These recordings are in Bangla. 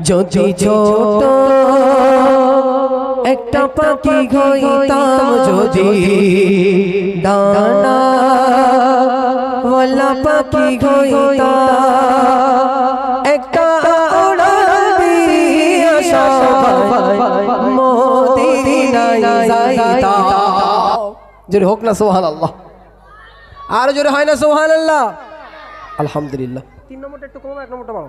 যদি ছোট একটা পাখি হইতাম যদি ডানা ওয়ালা পাখি হইতাম একটা জোরে হোক না সোহান আল্লাহ আর জোরে হয় না সোহান আল্লাহ আলহামদুলিল্লাহ। তিন নম্বরটা একটু কম এক নম্বরটা বাড়ো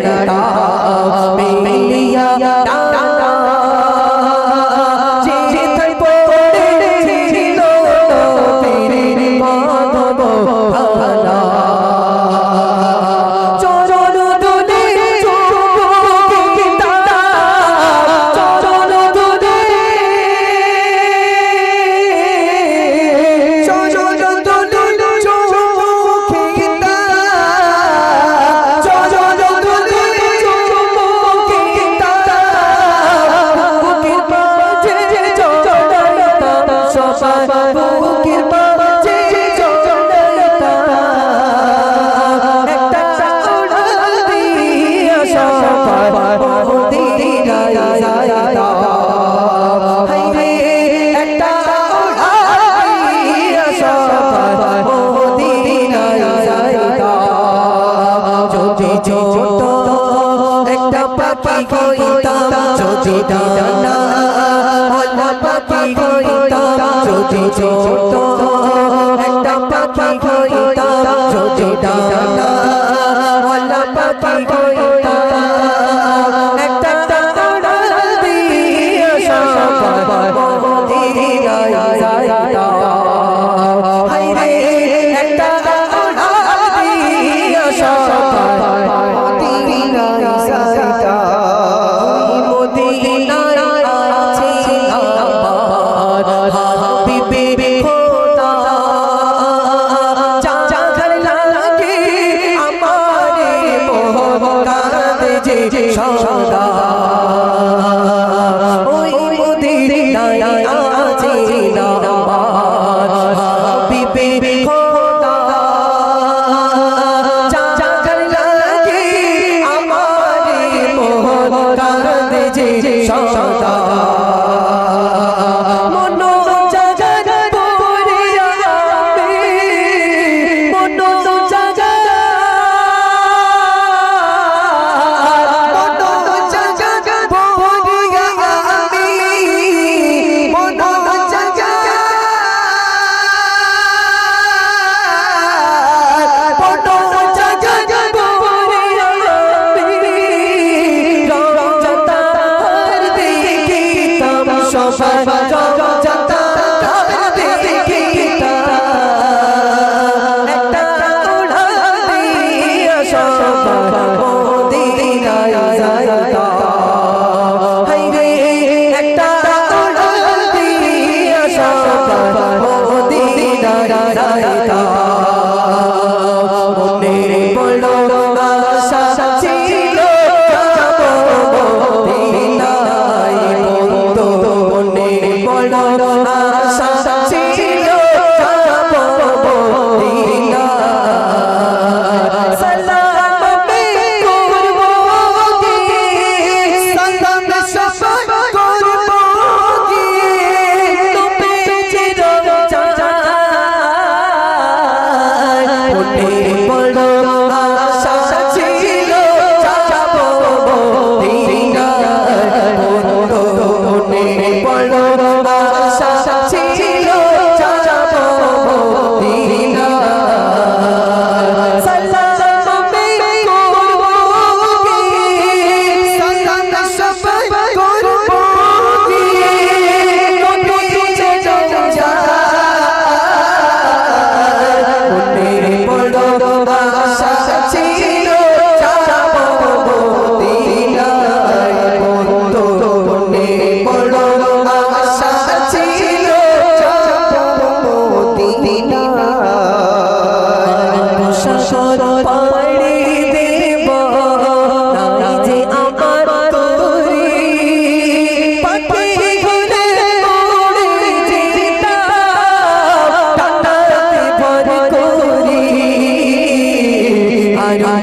da da সবাই বুকের মাঝে জড়াইতা একটা উড়াল দিয়া সবার মদিনায় যাইতা হায়রে একটা উড়াল দিয়া সবার মদিনায় যাইতা যদি ছোট একটা পাখি হইতাম যদি ডানা ওলা পাখি হইতাম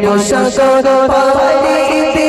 আর সাগর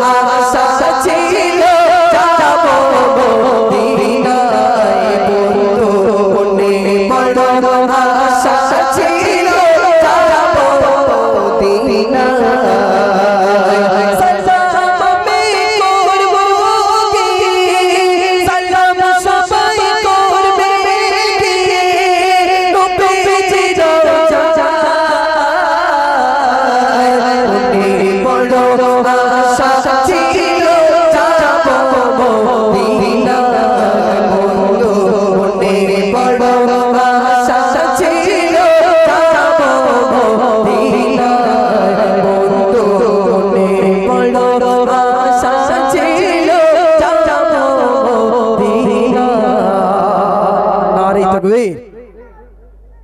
বড় আশা